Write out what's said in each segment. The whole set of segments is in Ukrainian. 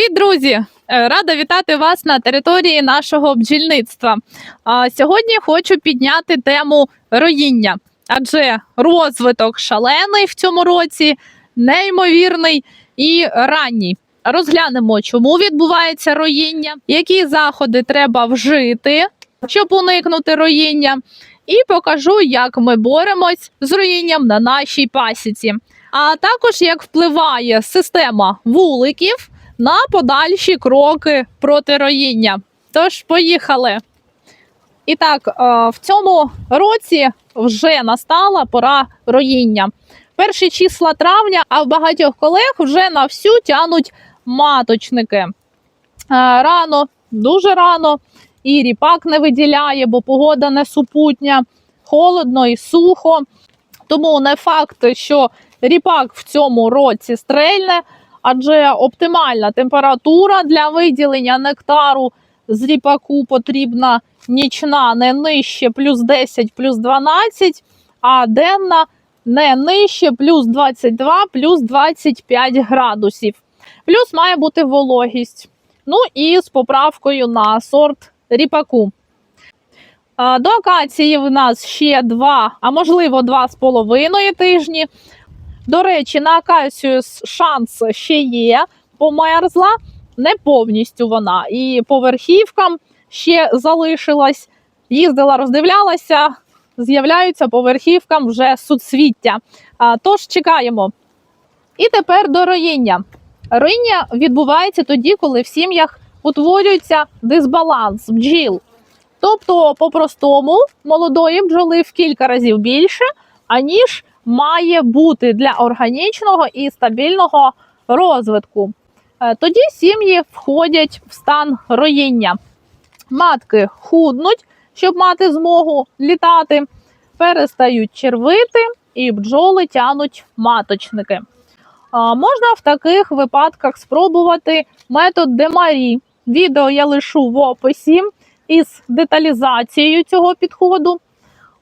Привіт, друзі! Е, Рада вітати вас на території нашого бджільництва. А Сьогодні хочу підняти тему роїння, адже розвиток шалений в цьому році, неймовірний і ранній. Розглянемо, чому відбувається роїння, які заходи треба вжити, щоб уникнути роїння, і покажу, як ми боремось з роїнням на нашій пасіці. А також як впливає система вуликів на подальші кроки проти роїння. Тож, поїхали. І так, е, в цьому році вже настала пора роїння. Перші числа травня, а в багатьох колег вже на всю тянуть маточники. Е, Рано, дуже рано, і ріпак не виділяє, бо погода не супутня, холодно і сухо. Тому не факт, що ріпак в цьому році стрельне, адже оптимальна температура для виділення нектару з ріпаку потрібна нічна не нижче плюс 10, плюс 12, а денна не нижче плюс 22, плюс 25 градусів. Плюс має бути вологість. Ну і з поправкою на сорт ріпаку. До акації в нас ще два, а можливо, два з половиною тижні. До речі, на акацію шанс ще є, померзла, не повністю вона. І по верхівкам ще залишилась. Їздила, роздивлялася, з'являються по верхівкам вже суцвіття. Тож чекаємо. І тепер до роїння. Роїння відбувається тоді, коли в сім'ях утворюється дисбаланс бджіл. Тобто, по-простому, молодої бджоли в кілька разів більше, аніж має бути для органічного і стабільного розвитку. Е, Тоді сім'ї входять в стан роїння. Матки худнуть, щоб мати змогу літати, перестають червити і бджоли тянуть маточники. Можна в таких випадках спробувати метод Демарі. Відео я лишу в описі із деталізацією цього підходу.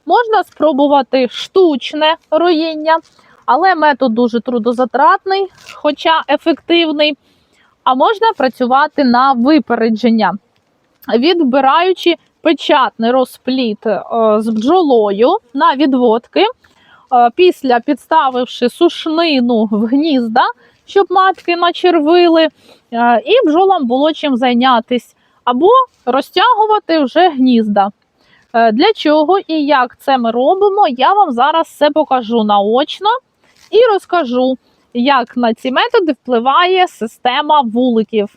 Можна спробувати штучне роїння, але метод дуже трудозатратний, хоча ефективний. А можна працювати на випередження, відбираючи печатний розпліт е, з бджолою на відводки, е, після підставивши сушнину в гнізда, щоб матки начервили, е, і бджолам було чим зайнятися, або розтягувати вже гнізда. Е, Для чого і як це ми робимо, я вам зараз все покажу наочно і розкажу, як на ці методи впливає система вуликів.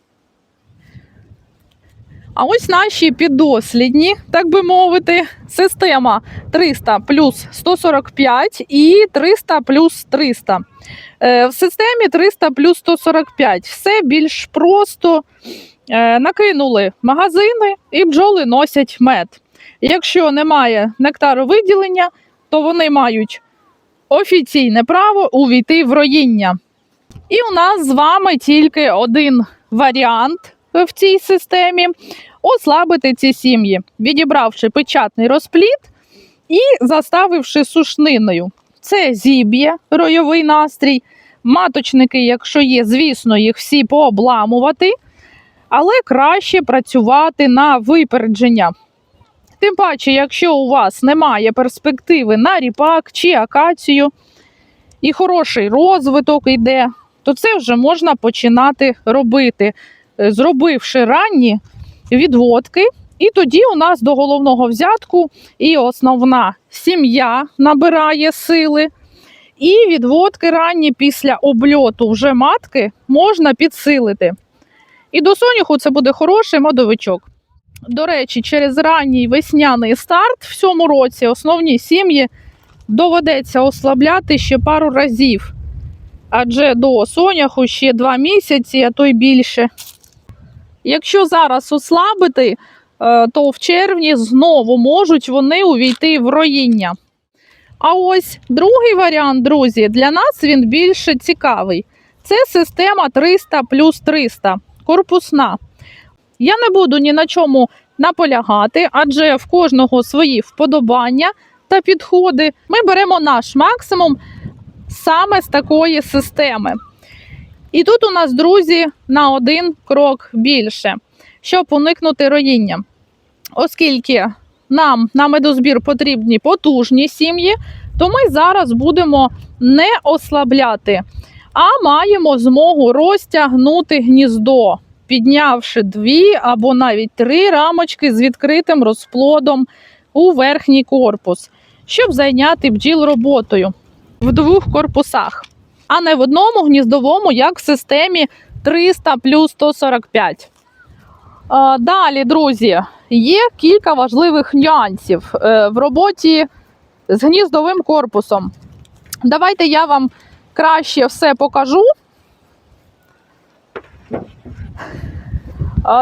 А ось наші піддослідні, так би мовити, система 300 плюс 145 і 300 плюс 300. Е, В системі 300 плюс 145 все більш просто Е, накинули магазини і бджоли носять мед. Якщо немає нектаровиділення, то вони мають офіційне право увійти в роїння. І у нас з вами тільки один варіант в цій системі ослабити ці сім'ї, відібравши печатний розпліт і заставивши сушниною. Це зіб'є ройовий настрій. Маточники, якщо є, звісно, їх всі пообламувати, але краще працювати на випередження. Тим паче, якщо у вас немає перспективи на ріпак чи акацію, і хороший розвиток йде, то це вже можна починати робити, е, зробивши ранні відводки. І тоді у нас до головного взятку і основна сім'я набирає сили. І відводки ранні після обльоту вже матки можна підсилити. І до соняху це буде хороший модовичок. До речі, через ранній весняний старт в цьому році основні сім'ї доведеться ослабляти ще пару разів. Адже до соняху ще два місяці, а то й більше. Якщо зараз ослабити, е, то в червні знову можуть вони увійти в роїння. А ось другий варіант, друзі, для нас він більше цікавий. Це система 300 плюс 300, корпусна. Я не буду ні на чому наполягати, адже в кожного свої вподобання та підходи. Ми беремо наш максимум саме з такої системи. І тут у нас, друзі, на один крок більше, щоб уникнути роїння. Оскільки нам на медозбір потрібні потужні сім'ї, то ми зараз будемо не ослабляти, а маємо змогу розтягнути гніздо, піднявши дві або навіть три рамочки з відкритим розплодом у верхній корпус, щоб зайняти бджіл роботою в двох корпусах, а не в одному гніздовому, як в системі 300 плюс 145. Далі, друзі, є кілька важливих нюансів е, в роботі з гніздовим корпусом. Давайте я вам краще все покажу.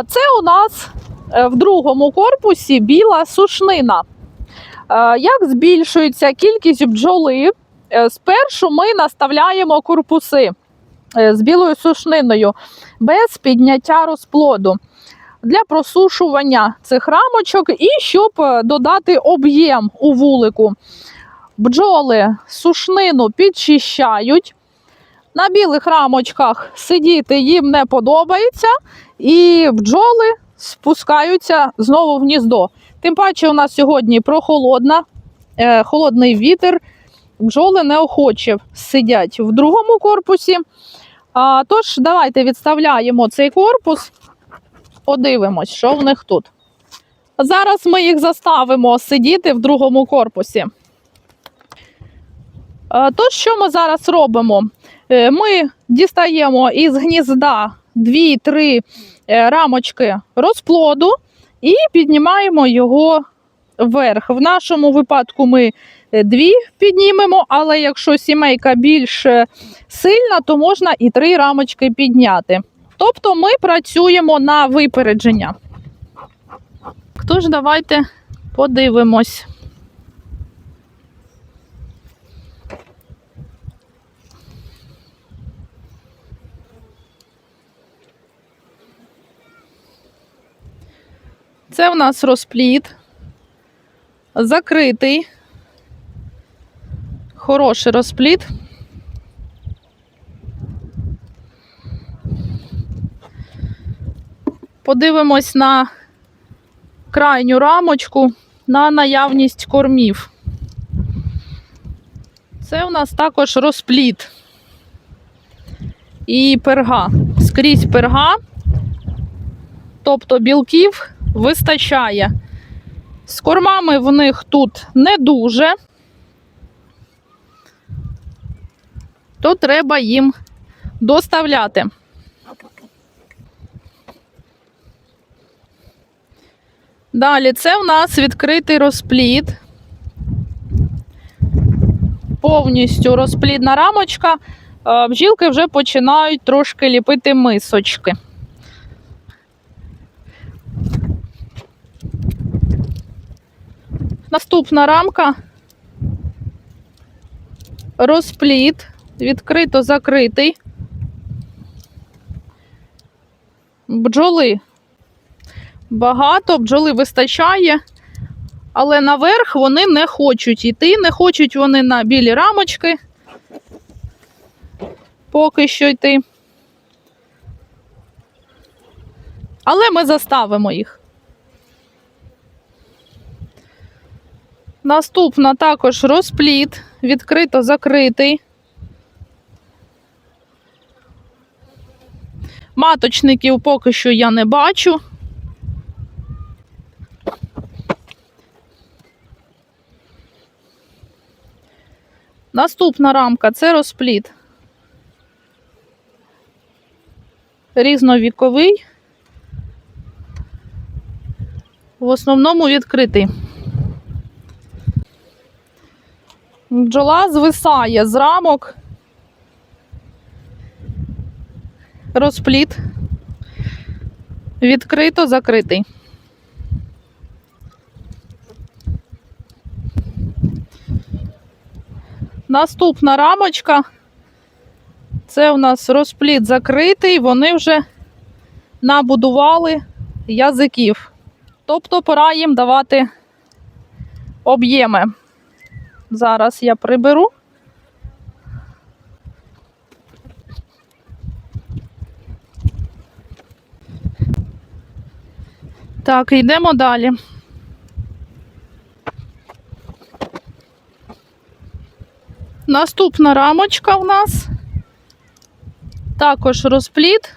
Це у нас е, в другому корпусі біла сушнина. Е, Як збільшується кількість бджоли, е, спершу ми наставляємо корпуси з білою сушниною без підняття розплоду для просушування цих рамочок і щоб додати об'єм у вулику. Бджоли сушнину підчищають. На білих рамочках сидіти їм не подобається, і бджоли спускаються знову в гніздо. Тим паче, у нас сьогодні прохолодна, е, холодний вітер. Бджоли неохоче сидять в другому корпусі. А, тож, давайте відставляємо цей корпус, подивимось, що в них тут. Зараз ми їх заставимо сидіти в другому корпусі. Е, Тож, що ми зараз робимо? Е, Ми дістаємо із гнізда 2-3 е, рамочки розплоду і піднімаємо його вверх. В нашому випадку ми дві піднімемо, але якщо сімейка більш сильна, то можна і три рамочки підняти. Тобто ми працюємо на випередження. Тож, давайте подивимось. Це в нас розплід. Закритий. Хороший розплід. Подивимось на крайню рамочку на наявність кормів. Це у нас також розплід і перга. Скрізь перга, тобто білків вистачає. З кормами в них тут не дуже, то треба їм доставляти. Далі це в нас відкритий розплід. Повністю розплідна рамочка. Е, Бджілки вже починають трошки ліпити мисочки. Наступна рамка. Розплід. Відкрито закритий. Бджоли багато, бджоли вистачає, але наверх вони не хочуть йти, не хочуть вони на білі рамочки. Поки що йти. Але ми заставимо їх. Наступна також розплід, відкрито закритий. Маточників поки що я не бачу. Наступна рамка це розплід. Різновіковий. В основному відкритий. Бджола звисає з рамок. Розплід. Відкрито закритий. Наступна рамочка. Це у нас розплід закритий, вони вже набудували язиків. Тобто пора їм давати об'єми. Зараз я приберу. Так, йдемо далі. Наступна рамочка у нас також розпліт.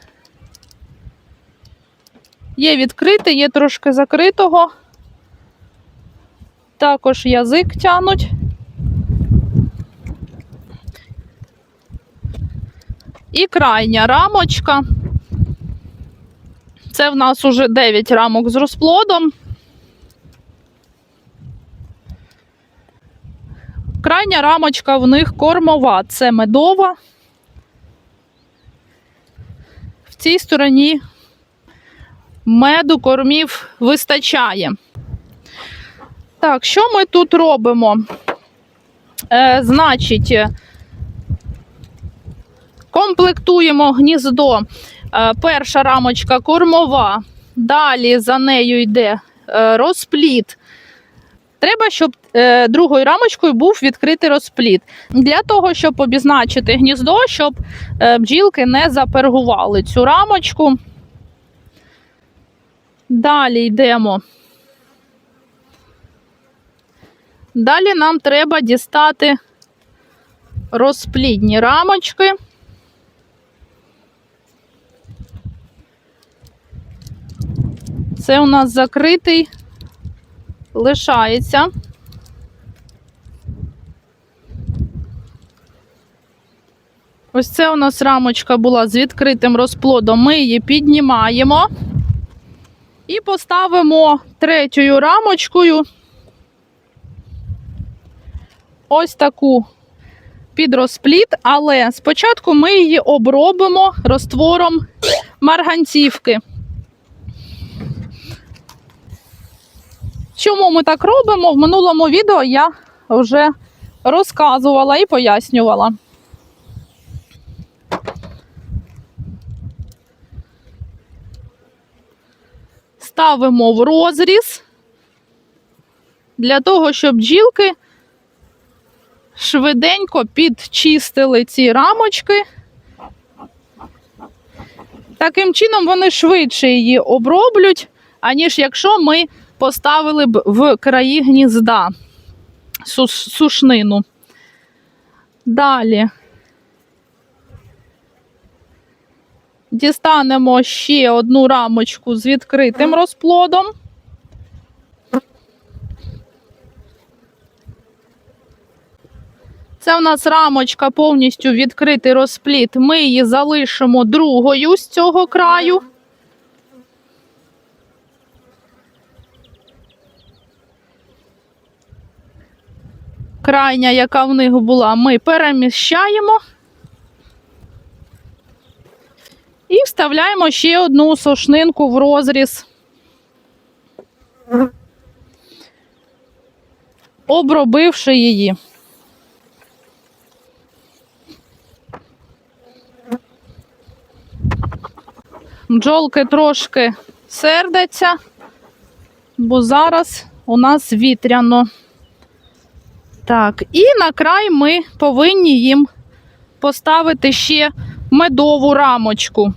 Є відкритий, є трошки закритого. Також язик тянуть. І крайня рамочка. Це в нас уже 9 рамок з розплодом. Крайня рамочка в них кормова, це медова. В цій стороні меду кормів вистачає. Так, що ми тут робимо? Е, значить, комплектуємо гніздо. Е, перша рамочка кормова, далі за нею йде е, розпліт. Треба, щоб е, другою рамочкою був відкритий розпліт. Для того, щоб обізначити гніздо, щоб бджілки не запергували цю рамочку. Далі йдемо. Далі нам треба дістати розплідні рамочки. Це у нас закритий, лишається. Ось це у нас рамочка була з відкритим розплодом. Ми її піднімаємо і поставимо третьою рамочкою ось таку під розпліт, але спочатку ми її обробимо розтвором марганцівки. Чому ми так робимо? В минулому відео я вже розказувала і пояснювала. Ставимо в розріз для того, щоб бджілки швиденько підчистили ці рамочки. Таким чином вони швидше її оброблять, аніж якщо ми поставили б в краї гнізда сушнину. Далі дістанемо ще одну рамочку з відкритим розплодом. Це в нас рамочка повністю відкритий розпліт. Ми її залишимо другою з цього краю. Крайня, яка в них була, ми переміщаємо. І вставляємо ще одну сошнинку в розріз. Обробивши її. Бджолки трошки сердяться, бо зараз у нас вітряно. Так, і на край ми повинні їм поставити ще медову рамочку.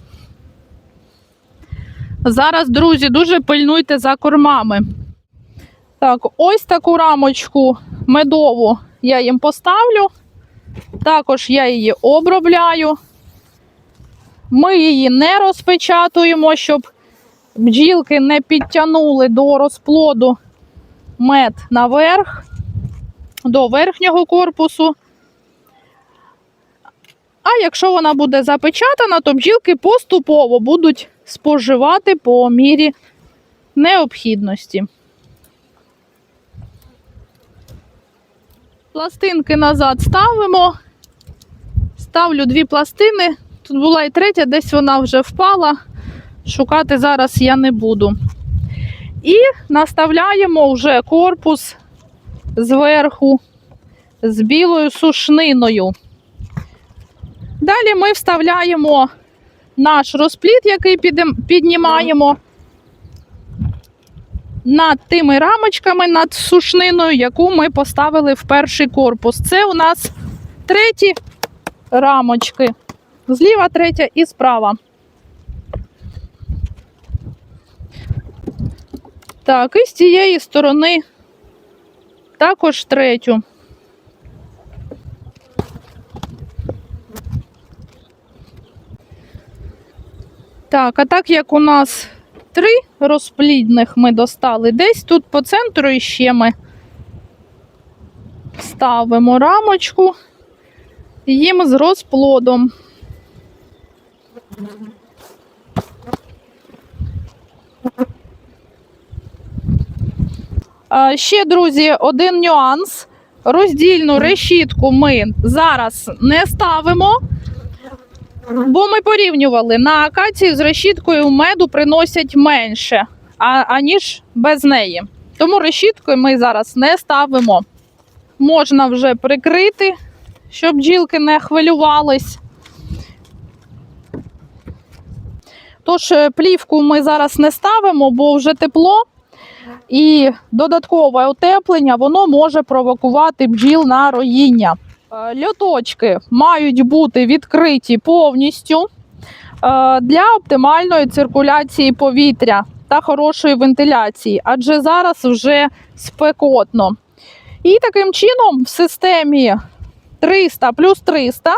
Зараз, друзі, дуже пильнуйте за кормами. Так, ось таку рамочку медову я їм поставлю. Також я її обробляю. Ми її не розпечатуємо, щоб бджілки не підтягнули до розплоду мед наверх, до верхнього корпусу. А якщо вона буде запечатана, то бджілки поступово будуть споживати по мірі необхідності. Пластинки назад ставимо. Ставлю дві пластини. Тут була і третя, десь вона вже впала. Шукати зараз я не буду. І наставляємо вже корпус зверху з білою сушниною. Далі ми вставляємо наш розпліт, який піднімаємо над тими рамочками, над сушниною, яку ми поставили в перший корпус. Це у нас треті рамочки. Зліва третя і справа. Так, і з цієї сторони також третю. Так, а так як у нас три розплідних ми достали, десь тут по центру іще ми ставимо рамочку їм з розплодом. Ще, друзі, один нюанс. Роздільну решітку ми зараз не ставимо, бо ми порівнювали на акації з решіткою меду приносять менше, а, аніж без неї. Тому решіткою ми зараз не ставимо. Можна вже прикрити, щоб бджілки не хвилювались. Тож е, плівку ми зараз не ставимо, бо вже тепло. І додаткове утеплення воно може провокувати бджіл на роїння. Е, Льоточки мають бути відкриті повністю е, для оптимальної циркуляції повітря та хорошої вентиляції, адже зараз вже спекотно. І таким чином в системі 300 плюс 300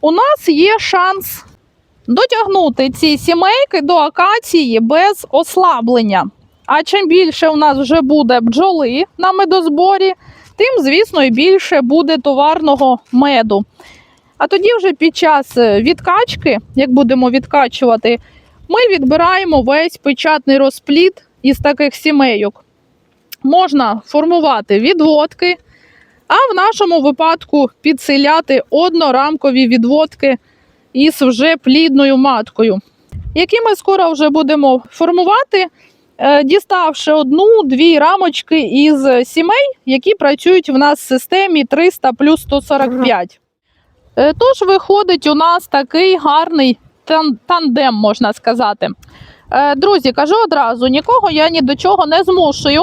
у нас є шанс дотягнути ці сімейки до акації без ослаблення. А чим більше у нас вже буде бджоли на медозборі, тим, звісно, і більше буде товарного меду. А тоді, вже під час е, відкачки, як будемо відкачувати, ми відбираємо весь печатний розплід із таких сімейок. Можна формувати відводки, а в нашому випадку підсиляти однорамкові відводки із вже плідною маткою, які ми скоро вже будемо формувати діставши одну-дві рамочки із сімей, які працюють в нас в системі 300 плюс 145. Е, Тож виходить у нас такий гарний тандем, можна сказати. Е, Друзі, кажу одразу: нікого я ні до чого не змушую,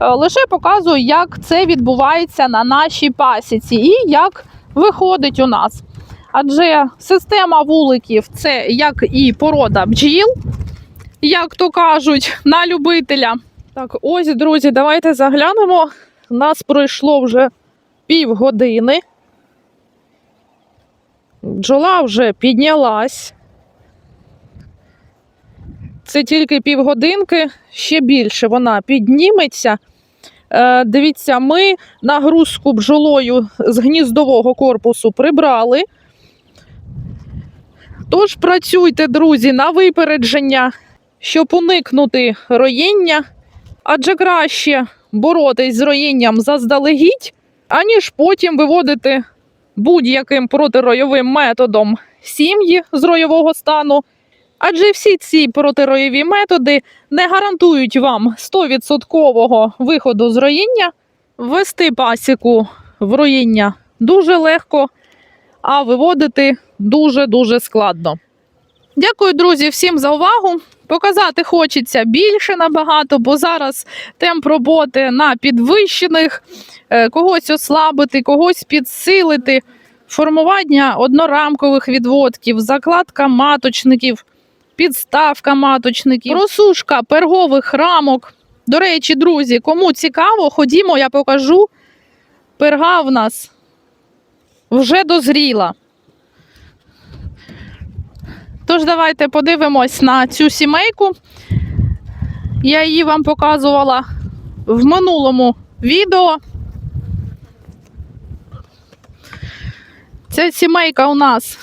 е, лише показую, як це відбувається на нашій пасіці і як виходить у нас. Адже система вуликів це як і порода бджіл, як то кажуть, на любителя. Так, ось, друзі, давайте заглянемо. У нас пройшло вже півгодини. Бджола вже піднялась. Це тільки півгодинки, ще більше вона підніметься. Е, дивіться, ми нагрузку бджолою з гніздового корпусу прибрали. Тож працюйте, друзі, на випередження, щоб уникнути роїння, адже краще боротись з роїнням заздалегідь, аніж потім виводити будь-яким протиройовим методом сім'ї з ройового стану. Адже всі ці протиройові методи не гарантують вам 100% виходу з роїння. Ввести пасіку в роїння дуже легко, а виводити дуже-дуже складно. Дякую, друзі, всім за увагу. Показати хочеться більше набагато, бо зараз темп роботи на підвищених, е, когось ослабити, когось підсилити, формування однорамкових відводків, закладка маточників, підставка маточників, просушка пергових рамок. До речі, друзі, кому цікаво, ходімо, я покажу. Перга в нас вже дозріла. Тож давайте подивимось на цю сімейку. Я її вам показувала в минулому відео. Ця сімейка у нас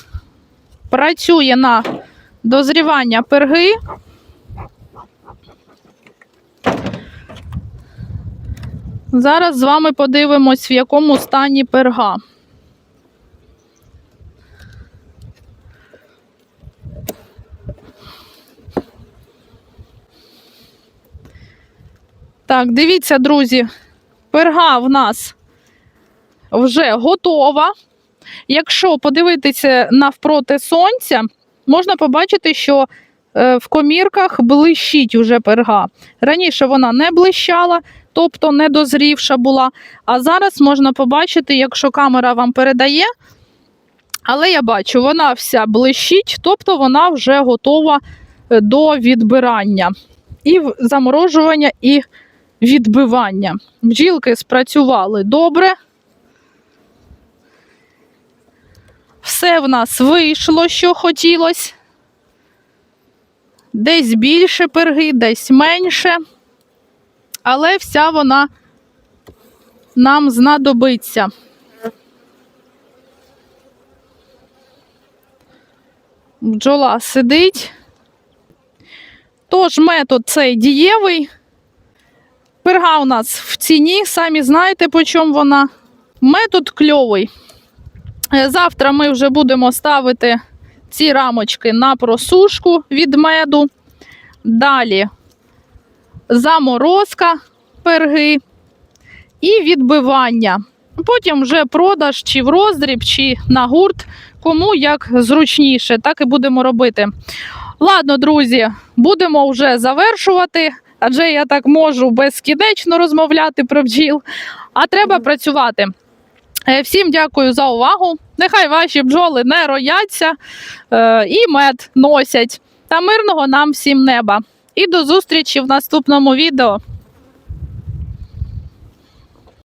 працює на дозрівання перги. Зараз з вами подивимось, в якому стані перга. Так, дивіться, друзі, перга в нас вже готова. Якщо подивитися навпроти сонця, можна побачити, що е, в комірках блищить уже перга. Раніше вона не блищала, тобто не дозрівша була. А зараз можна побачити, якщо камера вам передає. Але я бачу, вона вся блищить, тобто вона вже готова е, до відбирання і заморожування, і відбивання. Бджілки спрацювали добре. Все в нас вийшло, що хотілося. Десь більше перги, десь менше. Але вся вона нам знадобиться. Бджола сидить. Тож метод цей дієвий. Перга у нас в ціні, самі знаєте, по чому вона. Метод кльовий. Е, Завтра ми вже будемо ставити ці рамочки на просушку від меду. Далі заморозка перги і відбивання. Потім вже продаж чи в роздріб, чи на гурт, кому як зручніше, так і будемо робити. Ладно, друзі, будемо вже завершувати, адже я так можу безкінечно розмовляти про бджіл, а треба працювати. Е, Всім дякую за увагу. Нехай ваші бджоли не рояться е, і мед носять. Та мирного нам всім неба. І до зустрічі в наступному відео.